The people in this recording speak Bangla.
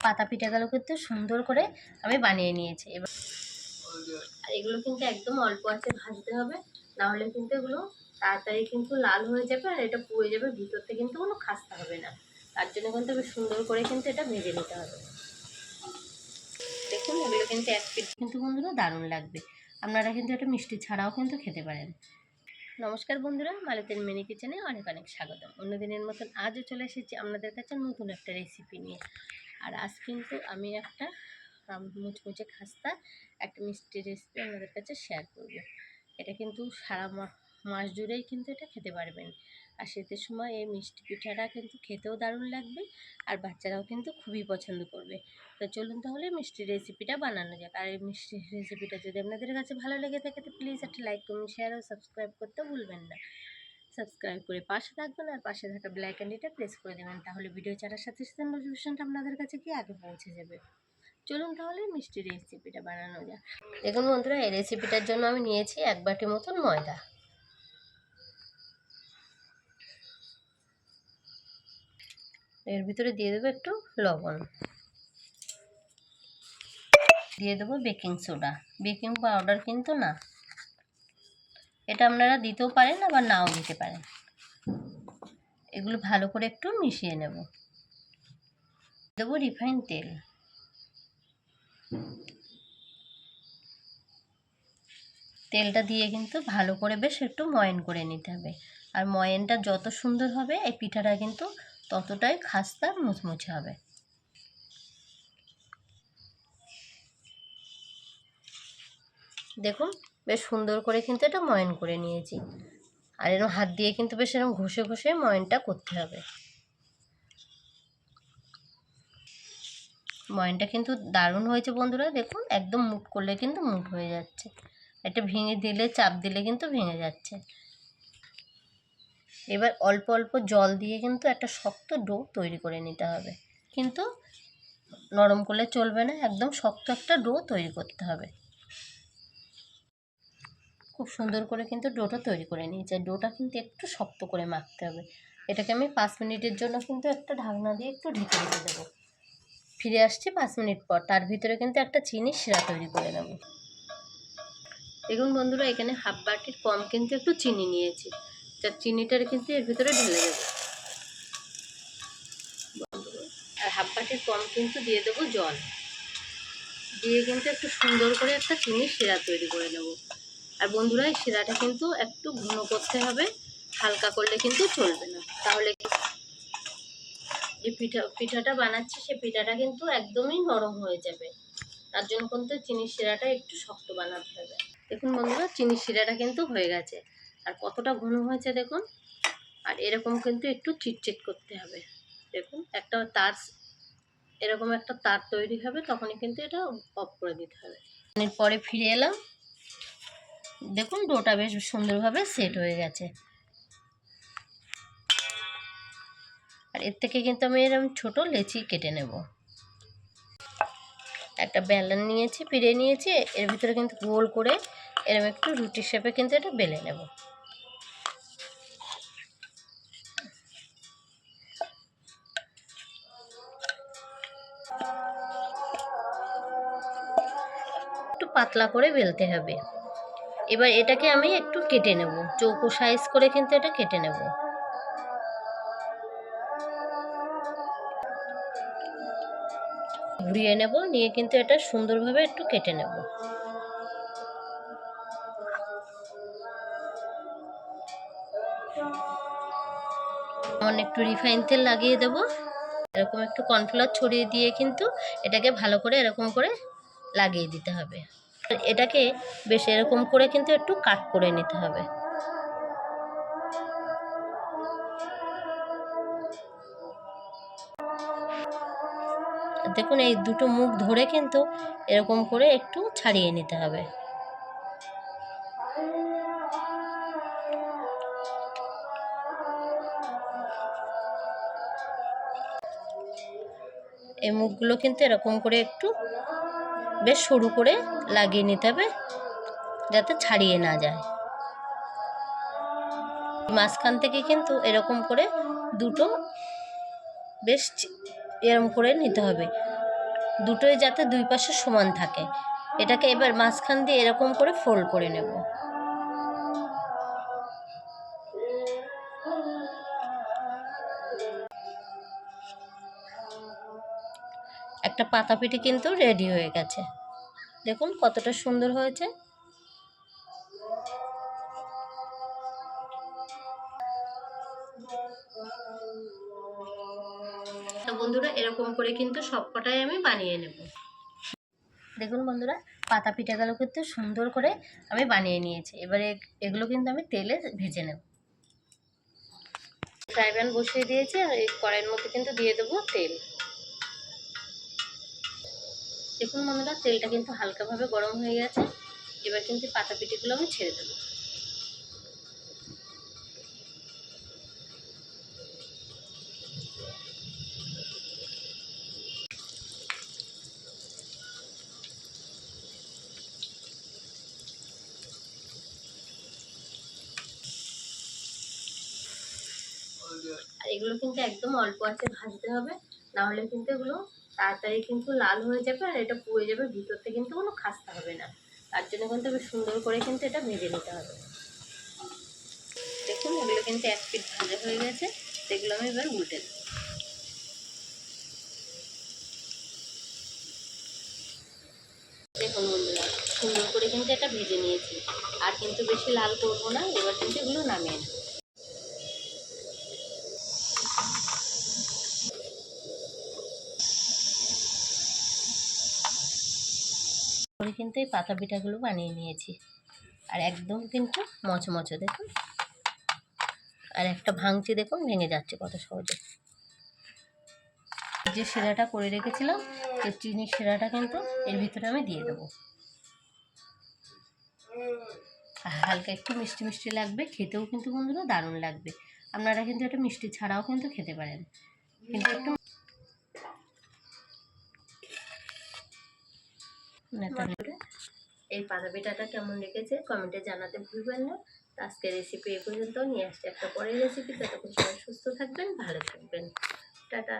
পাতা পিঠাগুলো কিন্তু সুন্দর করে আমি বানিয়ে নিয়েছি। এবার আর এগুলো কিন্তু একদম অল্প আছে ভাজতে হবে নাহলে কিন্তু এগুলো তাড়াতাড়ি কিন্তু লাল হয়ে যাবে আর এটা পুড়ে যাবে ভিতরতে কিন্তু কোনো খাস্তা হবে না। তার জন্য কিন্তু বেশ সুন্দর করে কিন্তু এটা ভেজে নিতে হবে। দেখুন, এগুলো কিন্তু এক পিঠ কিন্তু বন্ধুরা দারুণ লাগবে। আপনারা কিন্তু এটা মিষ্টি ছাড়াও কিন্তু খেতে পারেন। নমস্কার বন্ধুরা, মালতের মিনি কিচেনে অনেক অনেক স্বাগতম। অন্যদিনের মতন আজও চলে এসেছি আপনাদের কাছে নতুন একটা রেসিপি নিয়ে। আর আজ কিন্তু আমি একটা মুচমুচে খাস্তা, একটা মিষ্টি রেসিপি আপনাদের কাছে শেয়ার করব। এটা কিন্তু সারা মাস জুড়েই কিন্তু এটা খেতে পারবেন। আর শীতের সময় এই মিষ্টি পিঠাটা কিন্তু খেতেও দারুণ লাগবে আর বাচ্চারাও কিন্তু খুবই পছন্দ করবে। তো চলুন তাহলে মিষ্টি রেসিপিটা বানানো যাক। আর এই মিষ্টি রেসিপিটা যদি আপনাদের কাছে ভালো লেগে থাকে, তো প্লিজ একটা লাইক কমেন্ট শেয়ার ও সাবস্ক্রাইব করতে ভুলবেন না। সাবস্ক্রাইব করে পাশে থাকবেন আর পাশে থাকা ব্ল্যাক অ্যান্ডিটা প্রেস করে দেবেন। তাহলে ভিডিও ছাড়ার সাথে সাথে নোটিফিকেশনটা আপনাদের কাছে কি আগে পৌঁছে যাবে। চলুন তাহলে মিষ্টি রেসিপিটা বানানো যাক। দেখুন বন্ধুরা, এই রেসিপিটার জন্য আমি নিয়েছি এক বাটি মতন ময়দা। এর ভিতরে দিয়ে দেবো একটু লবণ। দিয়ে দেবো বেকিং সোডা বেকিং পাউডার কিন্তু না। এটা আপনারা দিতেও পারেন, আবার নাও দিতে পারেন। এগুলো ভালো করে একটু মিশিয়ে নেব। দেবো রিফাইন তেল। তেলটা দিয়ে কিন্তু ভালো করে বেশ একটু ময়ন করে নিতে হবে। আর ময়নটা যত সুন্দর হবে, এই পিঠাটা কিন্তু ততটাই খাস্তা মুচমুচে হবে। দেখুন বেশ সুন্দর করে কিন্তু এটা ময়ন করে নিয়েছি। আর এরকম হাত দিয়ে কিন্তু বেশ এরকম ঘষে ঘষে ময়নটা করতে হবে। ময়নটা কিন্তু দারুণ হয়েছে বন্ধুরা, দেখুন, একদম মুট করলে কিন্তু মুট হয়ে যাচ্ছে। এটা ভেঙে দিলে, চাপ দিলে কিন্তু ভেঙে যাচ্ছে। এবার অল্প অল্প জল দিয়ে কিন্তু একটা শক্ত ডো তৈরি করে নিতে হবে। কিন্তু নরম করলে চলবে না, একদম শক্ত একটা ডো তৈরি করতে হবে। খুব সুন্দর করে কিন্তু ডোটা তৈরি করে নিয়েছি আর ডোটা কিন্তু একটু শক্ত করে মাখতে হবে। এটাকে আমি পাঁচ মিনিটের জন্য কিন্তু একটা ঢাকনা দিয়ে একটু ঢেকে রেখে দেবো। ফিরে আসছি পাঁচ মিনিট পর। তার ভিতরে কিন্তু একটা চিনি শিরা তৈরি করে নেব। দেখুন বন্ধুরা, এখানে হাফ বাটির কম কিন্তু একটু চিনি নিয়েছি। তার চিনিটার কিন্তু এর ভিতরে ঢেলে দেবো। আর হাফ বাটির কম কিন্তু দিয়ে দেবো জল। দিয়ে কিন্তু একটু সুন্দর করে একটা চিনি শিরা তৈরি করে নেব। আর বন্ধুরা, এই শিরাটা কিন্তু একটু ঘন করতে হবে, হালকা করলে কিন্তু চলবে না। তাহলে যে পিঠা, পিঠাটা বানাচ্ছি, সে পিঠাটা কিন্তু একদমই নরম হয়ে যাবে। তার জন্য কিন্তু চিনির শিরাটা একটু শক্ত বানাতে হবে। দেখুন বন্ধুরা, চিনির শিরাটা কিন্তু হয়ে গেছে। আর কতটা ঘন হয়েছে দেখুন। আর এরকম কিন্তু একটু চিটচিট করতে হবে। দেখুন, একটা তার, এরকম একটা তার তৈরি হবে, তখনই কিন্তু এটা অফ করে দিতে হবে। পরে ফিরে এলাম। দেখুন, ডোটা বেশ সুন্দরভাবে সেট হয়ে গেছে। আর এর থেকে কিন্তু আমি এরকম ছোটো লেচি কেটে নেব। একটা বেলন নিয়েছি, পিড়ে নিয়েছি, এর ভিতরে কিন্তু গোল করে এরকম একটু রুটির শেপে কিন্তু এটা বেলে নেব। একটু পাতলা করে বেলতে হবে। এবার এটাকে আমি একটু কেটে নেব। চৌকো সাইজ করে কিন্তু এটা কেটে নেব। ঘুরিয়ে নেব, নিয়ে কিন্তু এটা সুন্দরভাবে একটু কেটে নেব। একটু রিফাইন তেল লাগিয়ে দেব। এরকম একটু কর্নফ্লাওয়ার ছড়িয়ে দিয়ে কিন্তু এটাকে ভালো করে এরকম করে লাগিয়ে দিতে হবে। এটাকে বেশ এরকম করে কিন্তু একটু কাট করে নিতে হবে। দেখুন, এই দুটো মুখ ধরে কিন্তু এরকম করে একটু ছাড়িয়ে নিতে হবে। এই মুখগুলো কিন্তু এরকম করে একটু বেশ সরু করে লাগিয়ে নিতে হবে, যাতে ছাড়িয়ে না যায়। মাঝখান থেকে কিন্তু এরকম করে দুটো বেশ এরম করে নিতে হবে। দুটোই যাতে দুই পাশে সমান থাকে। এটাকে এবার মাঝখান দিয়ে এরকম করে ফোল্ড করে নেব। একটা পাতা পিঠে কিন্তু রেডি হয়ে গেছে। দেখুন কতটা সুন্দর হয়েছে। বন্ধুরা, এরকম করে কিন্তু সবকটাই আমি বানিয়ে নেব। দেখুন বন্ধুরা, পাতা পিঠাগুলো কিন্তু সুন্দর করে আমি বানিয়ে নিয়েছি। এবারে এগুলো কিন্তু আমি তেলে ভেজে নেব। ফ্রাই প্যান বসিয়ে দিয়েছি আর এই কড়াইয়ের মধ্যে কিন্তু দিয়ে দেবো তেল। দেখুন বন্ধুরা তেলটা কিন্তু হালকাভাবে গরম হয়ে গেছে। এবার কিন্তু পাতা পিঠিগুলো আমি ছেড়ে দেবো। আর এগুলো কিন্তু একদম অল্প আছে ভাজতে হবে, না হলে কিন্তু এগুলো তাড়াতাড়ি কিন্তু লাল হয়ে যাবে আর এটা পুড়ে যাবে ভিতর থেকে কিন্তু কোনো খাস্তা হবে না। তার জন্য কিন্তু বেশ সুন্দর করে কিন্তু এটা ভেজে নিতে হবে। দেখুন, এগুলো কিন্তু এক পিট ভাজা হয়ে গেছে। সেগুলো আমি এবার উল্টে দেবো। দেখুন বন্ধুরা, সুন্দর করে কিন্তু এটা ভেজে নিয়েছি। আর কিন্তু বেশি লাল করব না, এবার কিন্তু এগুলো নামিয়ে নেব। করে কিন্তু এই পাতা পিঠাগুলো বানিয়ে নিয়েছি। আর একদম কিন্তু মচমচে, দেখুন। আর একটা ভাঙছি দেখুন, ভেঙে যাচ্ছে কত সহজে। যে সেরাটা করে রেখেছিলাম এই চিনির সেরাটা কিন্তু এর ভিতরে আমি দিয়ে দেবো। হালকা একটু মিষ্টি মিষ্টি লাগবে, খেতেও কিন্তু বন্ধুরা দারুণ লাগবে। আপনারা কিন্তু এটা মিষ্টি ছাড়াও কিন্তু খেতে পারেন। কিন্তু একটু এই পাতা পিঠাটা কেমন লেগেছে কমেন্টে জানাতে ভুলবেন না। আজকে রেসিপি এ পর্যন্ত নিয়ে আসছি একটা পরের রেসিপি ততক্ষণ সবাই সুস্থ থাকবেন ভালো থাকবেন। টাটা।